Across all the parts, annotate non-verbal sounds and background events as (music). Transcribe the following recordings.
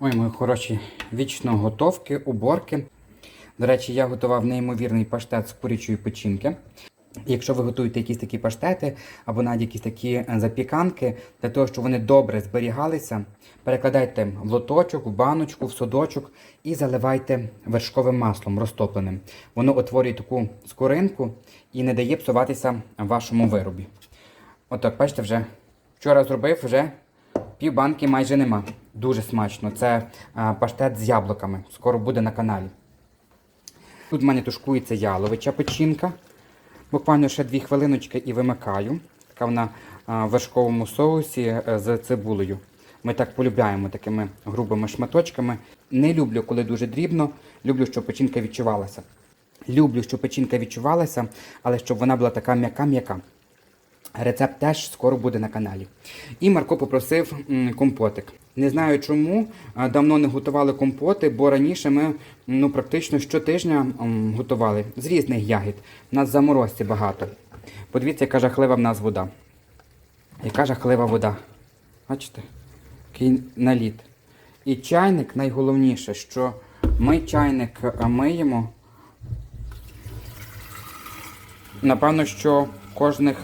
Ой, мої хороші, вічно готовки, уборки. До речі, я готував неймовірний паштет з курячої печінки. Якщо ви готуєте якісь такі паштети або навіть якісь такі е, запіканки, для того, щоб вони добре зберігалися, перекладайте в лоточок, в баночку, в судочок і заливайте вершковим маслом розтопленим. Воно утворює таку скоринку і не дає псуватися вашому виробі. Отак, бачите, вже вчора зробив, вже пів банки майже нема. Дуже смачно. Це паштет з яблуками. Скоро буде на каналі. Тут в мене тушкується яловича печінка. Буквально ще дві хвилиночки і вимикаю. Така вона а, в вершковому соусі е, з цибулею. Ми так полюбляємо такими грубими шматочками. Не люблю, коли дуже дрібно. Люблю, щоб печінка відчувалася. Люблю, щоб печінка відчувалася, але щоб вона була така м'яка-м'яка. Рецепт теж скоро буде на каналі. І Марко попросив компотик. Не знаю чому, давно не готували компоти, бо раніше ми ну, практично щотижня готували з різних ягід. У нас заморозці багато. Подивіться, яка жахлива в нас вода. Яка жахлива вода. Бачите? Який наліт. І чайник найголовніше, що ми чайник миємо. Напевно, що кожних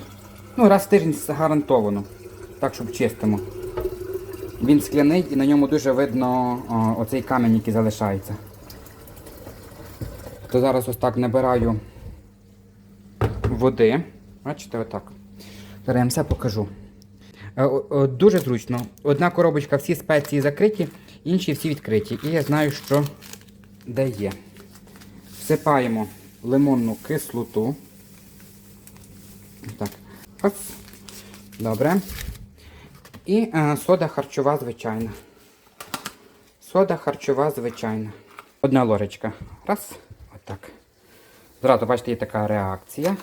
Ну, раз в тиждень гарантовано. Так, щоб чистимо. Він скляний і на ньому дуже видно о, оцей камінь, який залишається. То зараз ось так набираю води. Бачите, отак. Зараз я вам все покажу. Е, Дуже зручно. Одна коробочка, всі спеції закриті, інші всі відкриті. І я знаю, що де є. Всипаємо лимонну кислоту. Так. Ось. Добре. І е, сода харчова звичайна. Сода харчова звичайна. Одна ложечка. Раз. Отак. Зразу, бачите, є така реакція.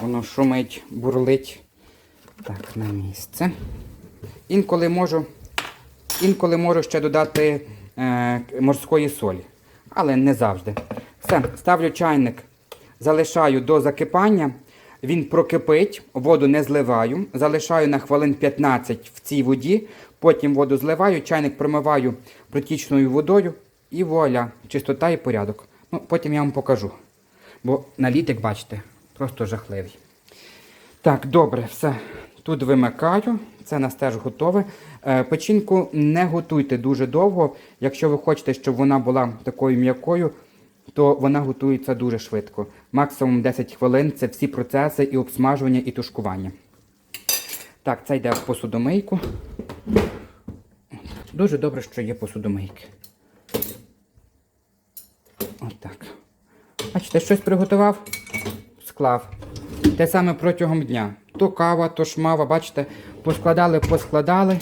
Воно шумить, бурлить. Так, на місце. Інколи можу, інколи можу ще додати е, морської солі. Але не завжди. Все, ставлю чайник, залишаю до закипання. Він прокипить, воду не зливаю, залишаю на хвилин 15 в цій воді, потім воду зливаю, чайник промиваю протічною водою і вуаля, чистота і порядок. Ну, потім я вам покажу. Бо наліт, як бачите, просто жахливий. Так, добре, все. Тут вимикаю, це нас теж готове. Е, Печінку не готуйте дуже довго. Якщо ви хочете, щоб вона була такою м'якою, то вона готується дуже швидко. Максимум 10 хвилин це всі процеси і обсмажування, і тушкування. Так, це йде в посудомийку. Дуже добре, що є посудомийки. Отак. Бачите, щось приготував, склав. Те саме протягом дня. То кава, то шмава, бачите, поскладали, поскладали,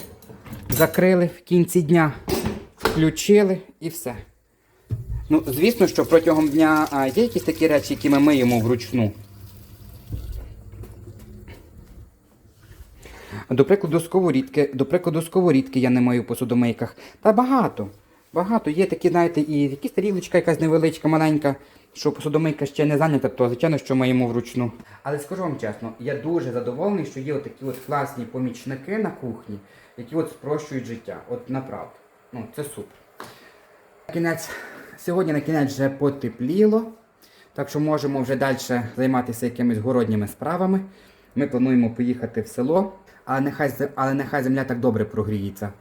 закрили в кінці дня, включили і все. Ну, звісно, що протягом дня а, є якісь такі речі, які ми миємо вручну. До прикладу, сковорідки, до прикладу, сковорідки я не мию в посудомийках. Та багато. Багато. Є такі, знаєте, і якісь тарілочка якась невеличка, маленька, що посудомийка ще не зайнята, то звичайно, що миємо вручну. Але скажу вам чесно, я дуже задоволений, що є такі от класні помічники на кухні, які от спрощують життя. От направду. Ну, це супер. Кінець. Сьогодні на кінець вже потепліло, так що можемо вже далі займатися якимись городніми справами. Ми плануємо поїхати в село, але нехай, але нехай земля так добре прогріється.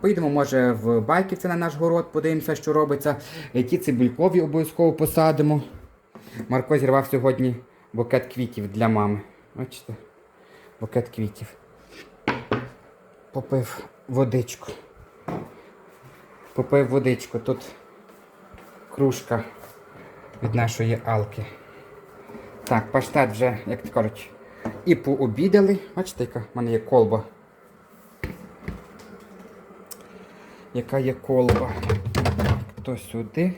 Поїдемо, може, в Байківці на наш город, подивимося, що робиться. Ті цибулькові обов'язково посадимо. Марко зірвав сьогодні букет квітів для мами. Бачите? Букет квітів. Попив водичку. Попив водичку. Тут кружка від нашої алки. Так, паштет вже, як то кажуть, і пообідали. Бачите, яка в мене є колба. Яка є колба. То сюди,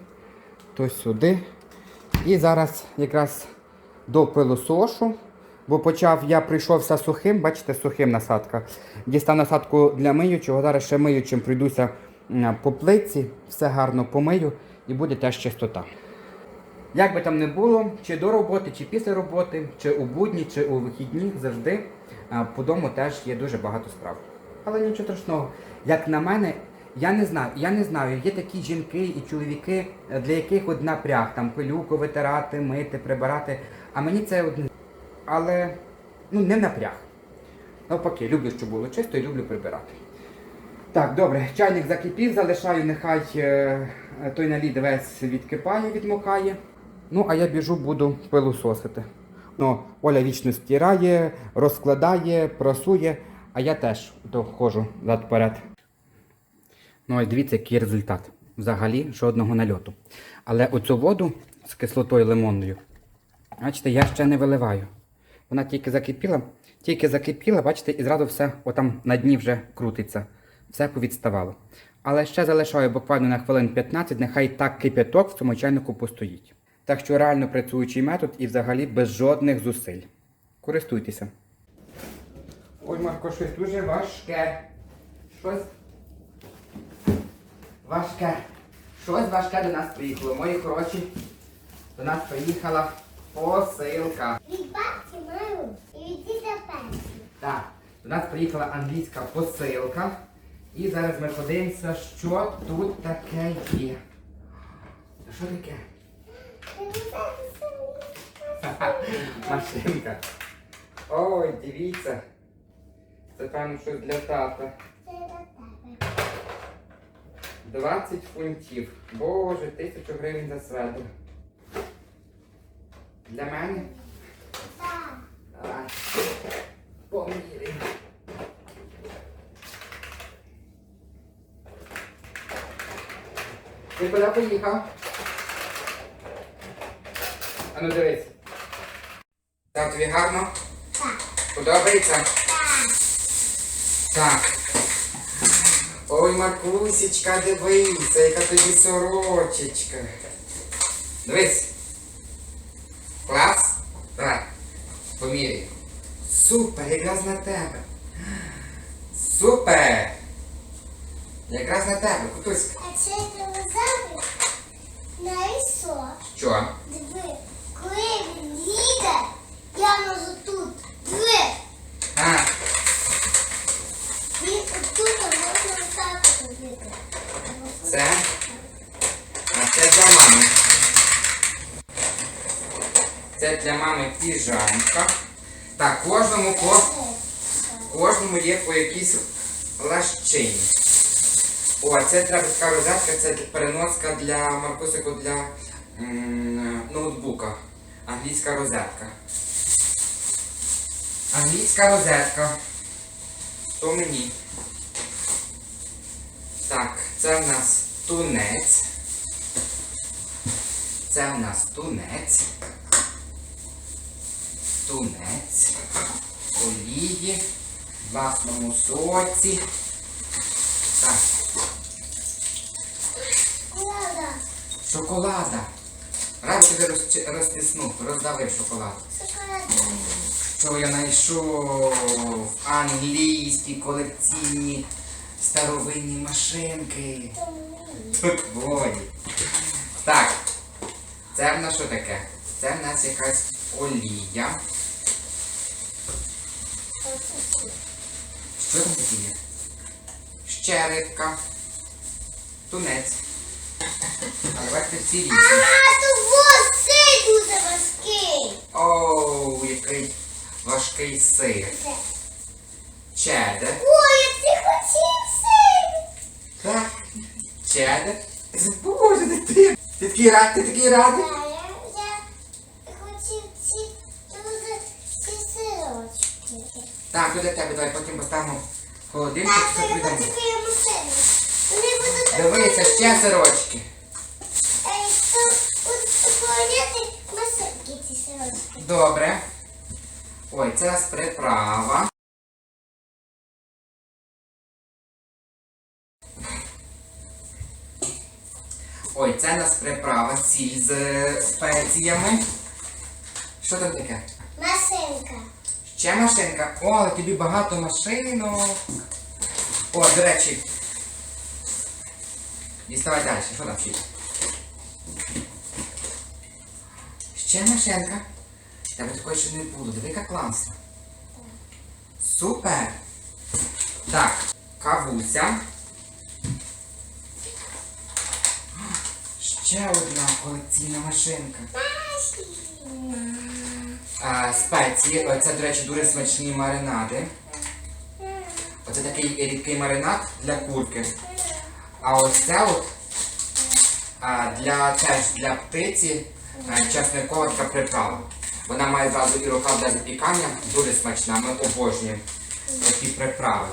то сюди. І зараз якраз до пилосошу, бо почав, я прийшовся сухим, бачите, сухим насадка. Дістав насадку для миючого, зараз ще миючим пройдуся м, по плитці, все гарно помию і буде теж чистота. Як би там не було, чи до роботи, чи після роботи, чи у будні, чи у вихідні, завжди по дому теж є дуже багато справ. Але нічого страшного. Як на мене, я не знаю, я не знаю, є такі жінки і чоловіки, для яких от напряг, там пилюку витирати, мити, прибирати. А мені це одне. Але ну не напряг. Навпаки, люблю, щоб було чисто і люблю прибирати. Так, добре, чайник закипів, залишаю, нехай е, той налід весь відкипає, відмокає. Ну, а я біжу, буду пилососити. Ну, Оля вічно стирає, розкладає, прасує, а я теж то ходжу вперед. Ну, ось дивіться, який результат. Взагалі жодного нальоту. Але оцю воду з кислотою лимонною, бачите, я ще не виливаю. Вона тільки закипіла, тільки закипіла, бачите, і зразу все отам на дні вже крутиться. Все повідставало. Але ще залишаю буквально на хвилин 15, нехай так кипяток в цьому чайнику постоїть. Так що реально працюючий метод і взагалі без жодних зусиль. Користуйтеся. Ой, Марко, щось дуже важке. Щось важке. Щось важке до нас приїхало. Мої хороші. До нас приїхала посилка. Від бабці маю і від діда Петі. Так, до нас приїхала англійська посилка. І зараз ми подивимося, що тут таке є. Що таке? (laughs) Машинка. Ой, дивіться. Це певно щось для тата. Це для тебе. 20 фунтів. Боже, тисячу гривень за светр. Для мене? Так. Поміряємо. Ти куди поїхав? А ну дивись. Так, тобі гарно? Так. Подобається? Так. Так. Ой, Маркусечка, дивися, яка тобі сорочечка. Дивись. Клас? Так. Поміряй. Супер, якраз на тебе. Супер! Якраз на тебе, кутуська. А це телевізор на ісо. Що? Диви, коли він їде, я можу тут. Диви, А, він отут можна так робити. це? А це для мами. Це для мами піжамка. Так, кожному. Кожному є по якійсь лащині. О, це треба така розетка, це переноска для Маркусику для ноутбука. Англійська розетка. Англійська розетка. То мені. Так, це в нас тунець. Це в нас тунець. Тунець. Олії. Власному соці. Так, шоколада. Тобі розчи- розтиснув, роздавив шоколад. Що я знайшов? Англійські колекційні старовинні машинки. Тут твої. Так. Це в нас що таке? Це в нас якась олія. Що там таке є? Щерепка. Тунець. А давайте всі різні. А, то вот цей дуже важкий. Оу, який важкий сир. Чедер. Ой, як ти хотів сир. Так. Чедер. Боже, ти, ти, ти такий рад, ти такий радий. Да, я, я хотів ці дуже ці сирочки. Так, для тебе, давай потім поставимо в холодильник, Так, щоб я відомо. хочу йому сир. Вони будуть Дивися, ще сирочки. Добре. Ой, це у нас приправа. Ой, це у нас приправа, сіль з спеціями. Що там таке? Масинка. Ще машинка. О, тобі багато машинок. О, до речі. Діставай далі. Що там ще? машинка. Тебе такої ще не було. Диви, яка класна. Супер. Так. кавуся. Ще одна колекційна машинка. А, спеції. Це, до речі, дуже смачні маринади. Оце такий рідкий маринад для курки. А ось це от а, для, теж для птиці а, часникова така приправа. Вона має зразу і рукав для запікання, дуже смачна, ми обожнюємо такі приправи.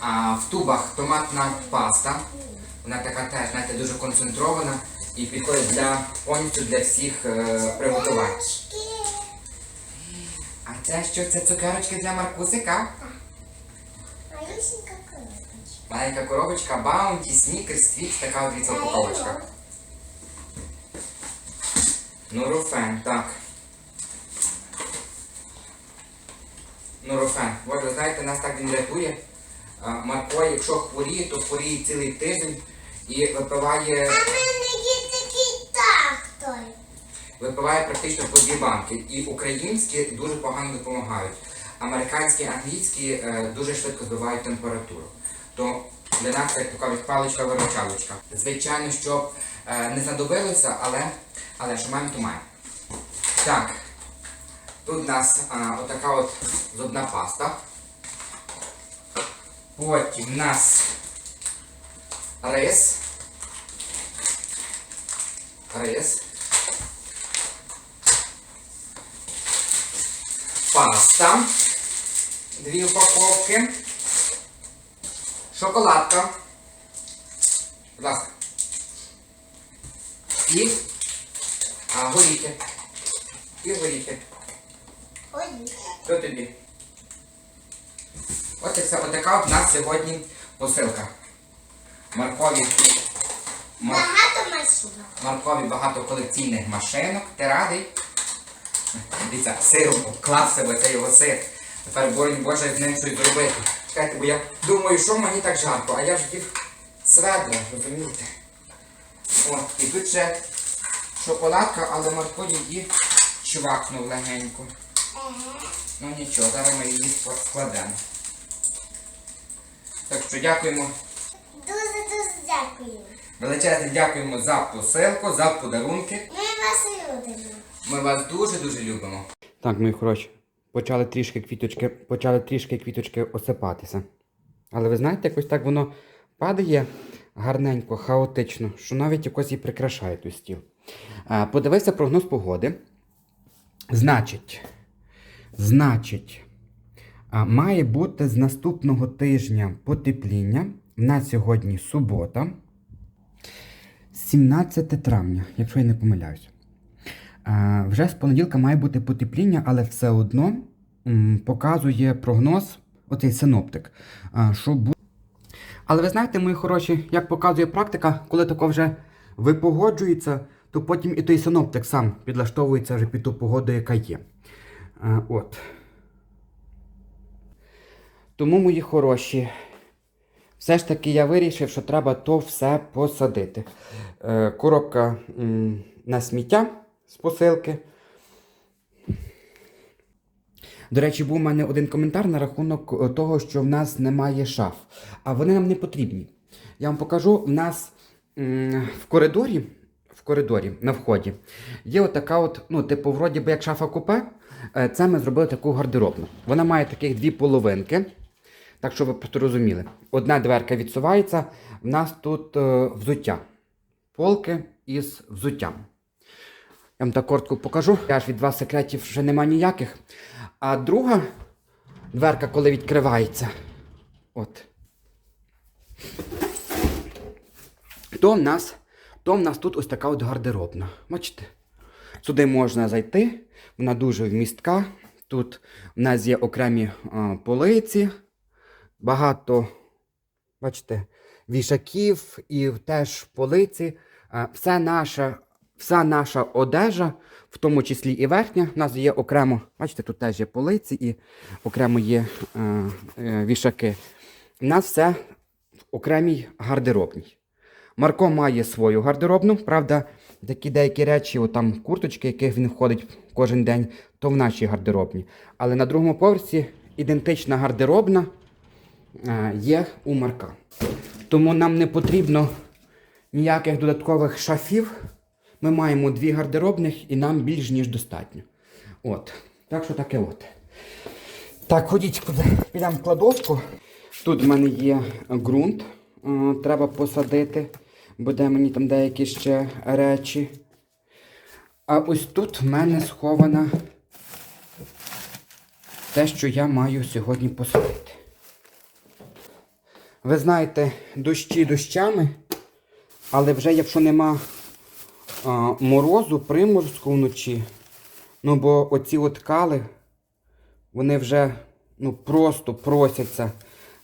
А в тубах томатна паста. Вона така теж, знаєте, дуже концентрована і підходить для повністю для всіх е, приготувань. А це що? Це цукерочки для Маркусика? Маленька коробочка Bounty, Snickers, Twix, така от дивіться упаковочка. Нурофен, так. Нурофен. От ви знаєте, нас так він рятує. Марко, якщо хворіє, то хворіє цілий тиждень і випиває, А в мене є такий трактор. випиває практично по дві банки. І українські дуже погано допомагають. Американські, англійські е, дуже швидко збивають температуру. То для нас як така від паличка-виручалочка. Звичайно, щоб е, не знадобилося, але, але що маємо, то маємо. Так, тут у нас а, отака от зубна паста. Потім у нас рис. Рис. Паста. Дві упаковки. Шоколадка. Будь ласка. І а, горіхи. І горіхи. Що тобі? Ось і все. Отака от у нас сьогодні посилка. Маркові. Мар... Багато машин. Маркові багато колекційних машинок. Ти радий? Дивіться, сиром обклався, бо це його сир. Тепер боронь Боже з ним щось зробити. Чекайте, бо я думаю, що мені так жарко, а я ж хотів сведра, розумієте? От, і тут ще шоколадка, але Марко її чвакнув легенько. Ну нічого, зараз ми її складемо. Так що дякуємо. Дуже-дуже дякую. Величезне дякуємо за посилку, за подарунки. Ми вас любимо. Ми вас дуже-дуже любимо. Так, мої хороші, почали трішки квіточки, почали трішки квіточки осипатися. Але ви знаєте, якось так воно падає гарненько, хаотично, що навіть якось і прикрашає той стіл. Подивися прогноз погоди. Значить, значить, має бути з наступного тижня потепління. В нас сьогодні субота, 17 травня, якщо я не помиляюсь. Вже з понеділка має бути потепління, але все одно показує прогноз, оцей синоптик, що буде. Але ви знаєте, мої хороші, як показує практика, коли тако вже випогоджується, то потім і той синоптик сам підлаштовується вже під ту погоду, яка є. От. Тому, мої хороші, все ж таки я вирішив, що треба то все посадити. Е, Коробка на сміття з посилки. До речі, був у мене один коментар на рахунок е, того, що в нас немає шаф. А вони нам не потрібні. Я вам покажу, в нас в коридорі, в коридорі на вході є отака от, ну, типу, вроді би як шафа купе. Е, Це ми зробили таку гардеробну. Вона має таких дві половинки. Так що ви просто розуміли. Одна дверка відсувається, в нас тут е, взуття. Полки із взуттям. Я вам так покажу. Я ж від вас секретів вже нема ніяких. А друга дверка, коли відкривається, от. То в нас, то в нас тут ось така от гардеробна. Бачите? Сюди можна зайти, вона дуже вмістка. Тут в нас є окремі а, полиці, багато, бачите, вішаків і теж полиці. А, Все наша, вся наша одежа, в тому числі і верхня, в нас є окремо, бачите, тут теж є полиці і окремо є е, е, вішаки. У нас все в окремій гардеробній. Марко має свою гардеробну, правда, такі деякі речі, от там курточки, яких він ходить кожен день, то в нашій гардеробні. Але на другому поверсі ідентична гардеробна, е, є у Марка. Тому нам не потрібно ніяких додаткових шафів. Ми маємо дві гардеробних і нам більш ніж достатньо. От. Так що таке от. Так, ходіть, підемо в кладовку. Тут в мене є ґрунт. е, Треба посадити. Буде мені там деякі ще речі. А ось тут в мене схована те, що я маю сьогодні посадити. Ви знаєте, дощі дощами, але вже якщо нема морозу, приморозку вночі, ну бо оці от кали, вони вже ну, просто просяться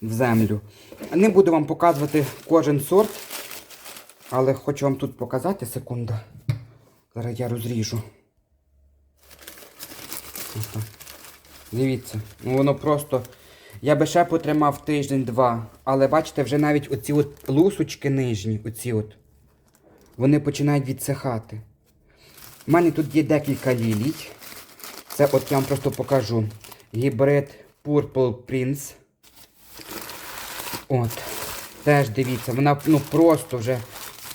в землю. Не буду вам показувати кожен сорт, але хочу вам тут показати секунду. Зараз я розріжу. Ага. Дивіться, ну воно просто. Я би ще потримав тиждень-два, але бачите, вже навіть оці от лусочки нижні, оці от, вони починають відсихати. У мене тут є декілька лілій. Це от я вам просто покажу. Гібрид Purple Prince. От. Теж дивіться, вона ну, просто вже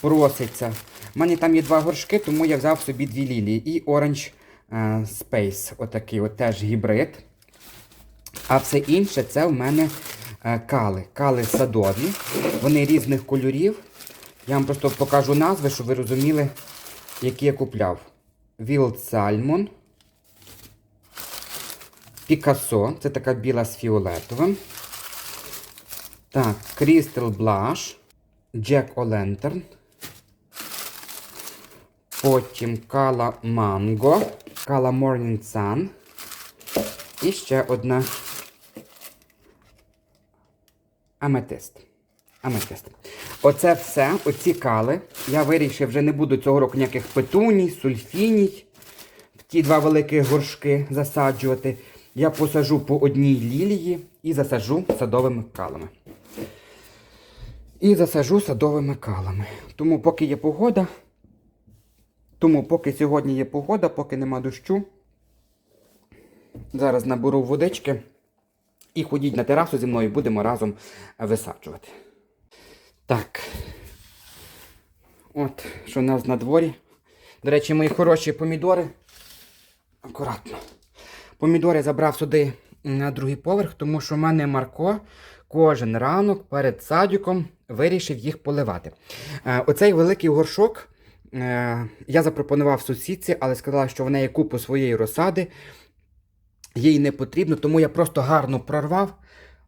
проситься. У мене там є два горшки, тому я взяв собі дві лілії. І Orange е, Space. Отакий от теж гібрид. А все інше це в мене е, кали. Кали садові. Вони різних кольорів. Я вам просто покажу назви, щоб ви розуміли, які я купляв. Wild Salmon. Пікассо. Це така біла з фіолетовим. Так, Crystal Blush. Jack O'Lantern. Потім Кала Манго. Кала Morning Sun. І ще одна аметист. Аметист. Оце все, оці кали. Я вирішив, вже не буду цього року ніяких петуній, сульфіній. В ті два великі горшки засаджувати. Я посажу по одній лілії і засаджу садовими калами. І засаджу садовими калами. Тому поки є погода, тому поки сьогодні є погода, поки нема дощу, Зараз наберу водички і ходіть на терасу зі мною, будемо разом висаджувати. Так. От, що у нас на дворі. До речі, мої хороші помідори. Акуратно. Помідори забрав сюди на другий поверх, тому що в мене Марко кожен ранок перед садиком вирішив їх поливати. Е, оцей великий горшок е, я запропонував сусідці, але сказала, що в неї купу своєї розсади їй не потрібно, тому я просто гарно прорвав,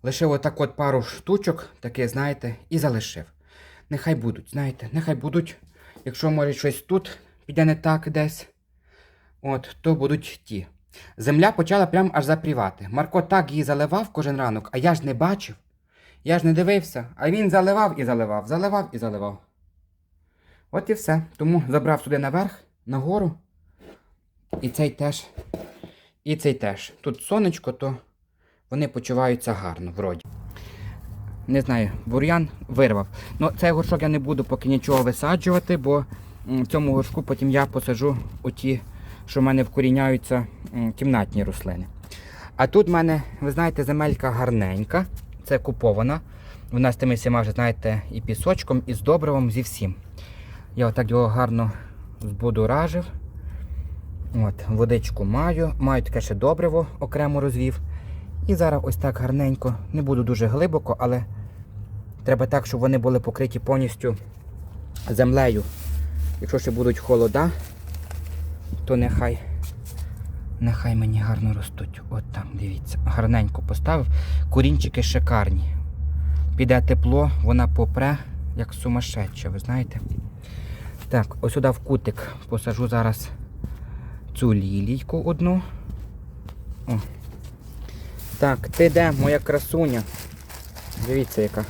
лишив отак от пару штучок, таке, знаєте, і залишив. Нехай будуть, знаєте, нехай будуть. Якщо може щось тут піде не так десь, от, то будуть ті. Земля почала прям аж запрівати. Марко так її заливав кожен ранок, а я ж не бачив. Я ж не дивився, а він заливав і заливав, заливав і заливав. От і все. Тому забрав сюди наверх, нагору. І цей теж і цей теж. Тут сонечко, то вони почуваються гарно, вроді. Не знаю, бур'ян вирвав. Ну, цей горшок я не буду поки нічого висаджувати, бо в цьому горшку потім я посаджу оті, що в мене вкоріняються кімнатні рослини. А тут в мене, ви знаєте, земелька гарненька. Це купована. Вона з тими всіма вже, знаєте, і пісочком, і з добривом, зі всім. Я отак його гарно збудоражив. От, водичку маю, маю таке ще добриво окремо розвів. І зараз ось так гарненько, не буду дуже глибоко, але треба так, щоб вони були покриті повністю землею. Якщо ще будуть холода, то нехай нехай мені гарно ростуть. От там, дивіться, гарненько поставив. Корінчики шикарні. Піде тепло, вона попре, як сумасшедша, ви знаєте. Так, ось сюди в кутик посажу зараз цю лілійку одну. О. Так, ти де, моя красуня? Дивіться яка.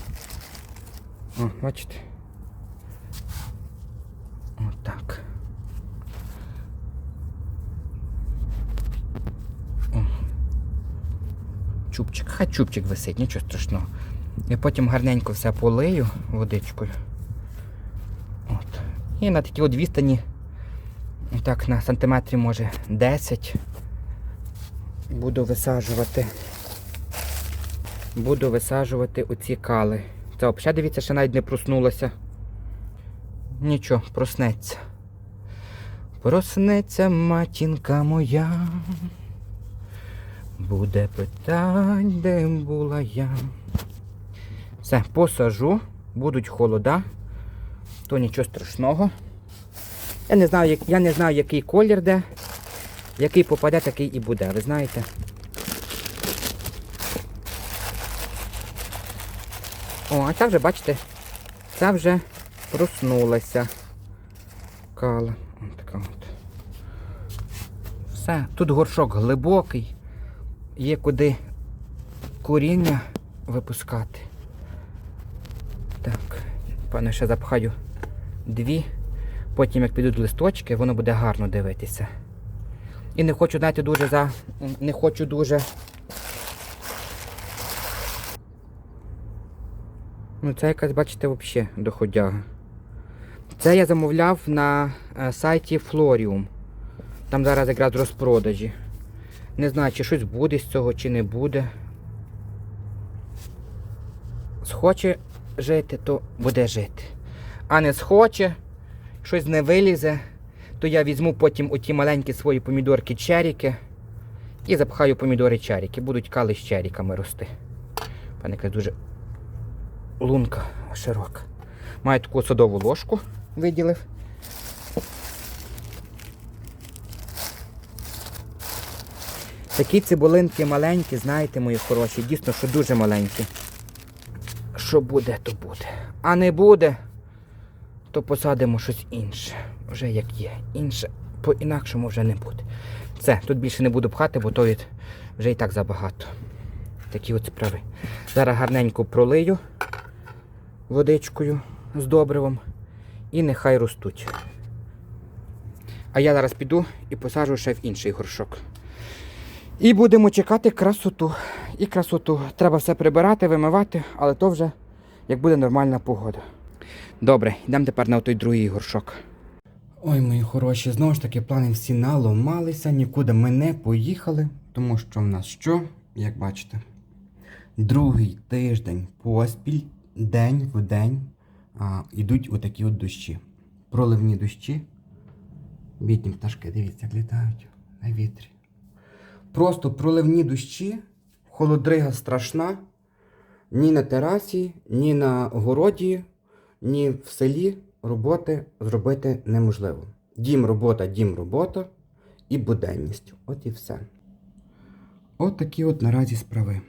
О, бачите? Отак. О. Чубчик, хай чубчик висить, нічого страшного. Я потім гарненько все полию водичкою. От. І на такій от відстані так, на сантиметрі може 10 буду висаджувати. Буду висаджувати оці кали. Це взагалі, дивіться, ще навіть не проснулося. Нічого, проснеться. Проснеться матінка моя. Буде питань, де була я. Все, посажу, будуть холода, то нічого страшного. Я не знаю, я не знаю, який колір де, який попаде, такий і буде, ви знаєте. О, а ця вже, бачите, ця вже проснулася. Кала. Така от. Все, тут горшок глибокий, є куди коріння випускати. Так, пане, ще запхаю дві. Потім, як підуть листочки, воно буде гарно дивитися. І не хочу, знаєте, дуже за. Не хочу дуже. Ну, це якась, бачите, взагалі доходяга. Це я замовляв на е, сайті Florium. Там зараз якраз розпродажі. Не знаю, чи щось буде з цього, чи не буде. Схоче жити, то буде жити. А не схоче, щось не вилізе, то я візьму потім оті маленькі свої помідорки черіки і запхаю помідори черіки. Будуть кали з черіками рости. Пане яка дуже лунка широка. Маю таку садову ложку, виділив. Такі цибулинки маленькі, знаєте, мої хороші, дійсно, що дуже маленькі. Що буде, то буде. А не буде, то посадимо щось інше. Вже як є. Інше по-інакшому вже не буде. Все, тут більше не буду пхати, бо то від- вже і так забагато. Такі от справи. Зараз гарненько пролию водичкою з добривом і нехай ростуть. А я зараз піду і посаджу ще в інший горшок. І будемо чекати красоту. І красоту. Треба все прибирати, вимивати, але то вже як буде нормальна погода. Добре, йдемо тепер на той другий горшок. Ой, мої хороші, знову ж таки, плани всі наломалися, нікуди ми не поїхали, тому що в нас що, як бачите, другий тиждень поспіль, день в день а, йдуть отакі от дощі. Проливні дощі. Бідні пташки, дивіться, як літають на вітрі. Просто проливні дощі, холодрига страшна. Ні на терасі, ні на городі, ні в селі роботи зробити неможливо. Дім, робота, дім, робота і буденність. От і все. От такі от наразі справи.